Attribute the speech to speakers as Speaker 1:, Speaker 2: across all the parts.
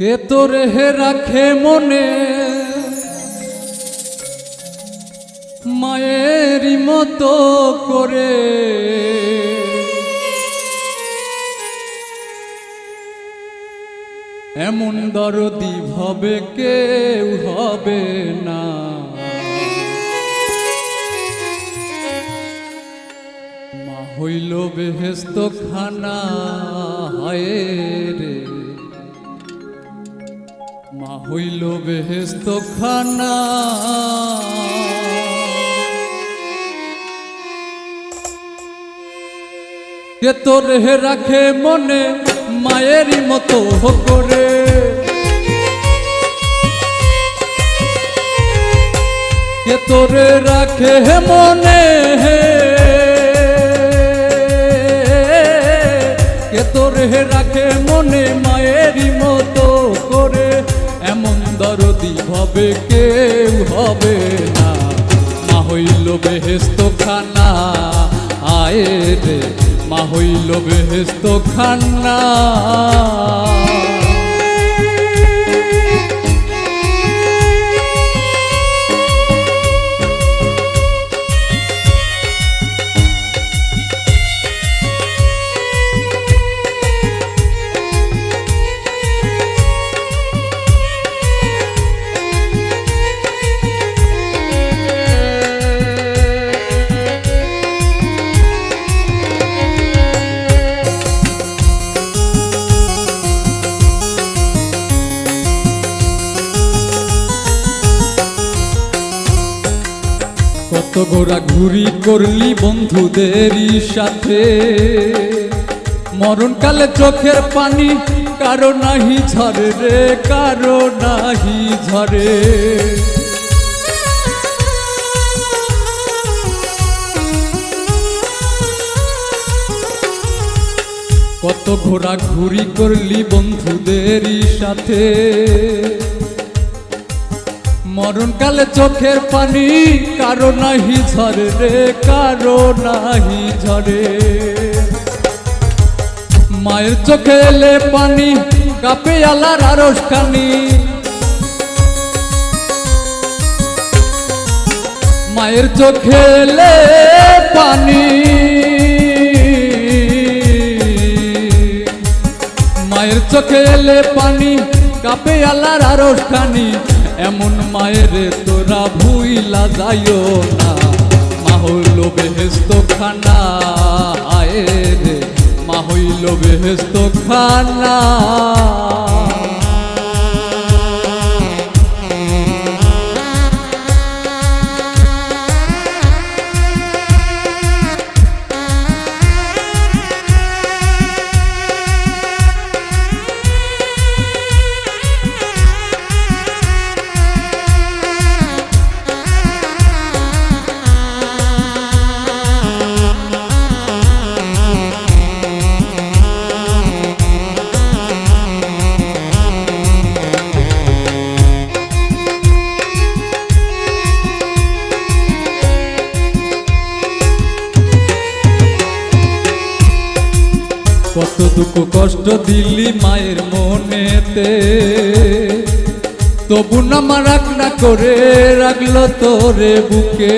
Speaker 1: কে তোরে হে রাখে মনে? মায়েরই মতো করে। এমন দরদি ভাবে কেউ হবে না। মা হইল বেহেস্ত খানা হায় রে হইল বেহেস্ত খানা কে তোর হে রাখে মনে মায়েরই মতো করে কে তোরে রাখে হে মনে কে তোরে রাখে মনে মায়েরই ভাবে কেউ হবে না। মা হইল বেহেস্ত খানা আয়ে রে মা হইল বেহেস্ত খানা কত ঘোরা করলি বন্ধুদেরই সাথে। মরণকালে চোখের পানি কারও নাহি ঝরে রে, কারও নাহি ঝরে। কত ঘোরা ঘুরি করলি বন্ধুদেরই সাথে। মরণকালে চোখের পানি, কারও নাহি ঝরে রে, কারও নাহি ঝরে। মায়ের চোখে এলে পানি, কাপে আলার আরস খানি মায়ের চোখে এলে পানি। মায়ের চোখে এলে পানি, কাপে আলার আরস খানি এমন মায়ের তোরা ভুইলা যাইও না। মা হইল বেহেস্ত খানা আয়ে রে মা বেহেস্ত খানা কত দুঃখ কষ্ট দিলি মায়ের মনেতে। তবু না মা রাগ না করে রাখল তোরে বুকে।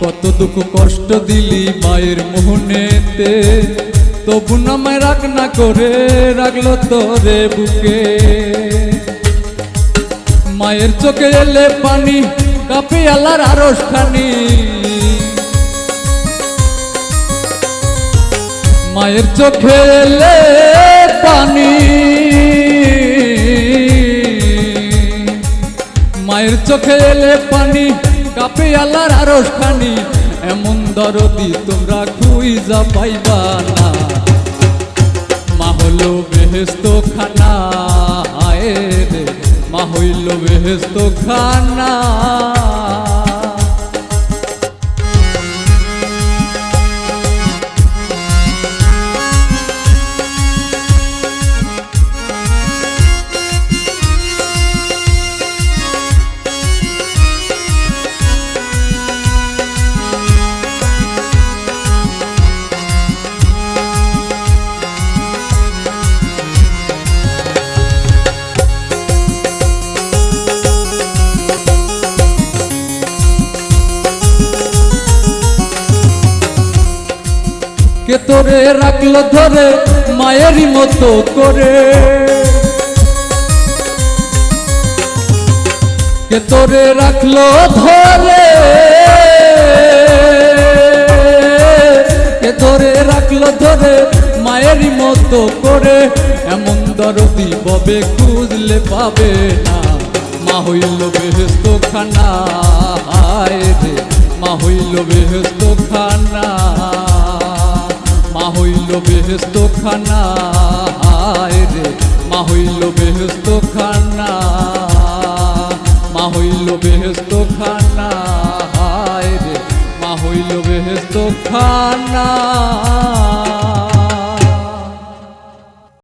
Speaker 1: কত দুঃখ কষ্ট দিলি মায়ের মোহনেতে তবু না মায় রাগ না করে রাখল তোরে বুকে। মায়ের চোখে এলে পানি কাপি আলার আরস খানি মায়ের চোখে এলে পানি। মায়ের চোখে এলে পানি কাপে আলার আরস খানি এমন দরদি তোমরা খুইজা পাইবা না। মা হলো বেহেস্ত খানা হইল বেহেস্ত খানা। কে তোরে রাখল ধরে, মায়েরই মতো করে। কে তোরে রাখল ধরে কে তোরে রাখল ধরে, মায়েরই মতো করে। এমন দরদি ববে খুঁজলে পাবে না। মা হইল বেহেস্ত খানা মা হইল বেহেস্ত খানা বেহেস্ত খানা রে, মা হইল বেহেস্ত খানা মা হইল বেহেস্ত খানা রে, মা হইল বেহেস্ত খানা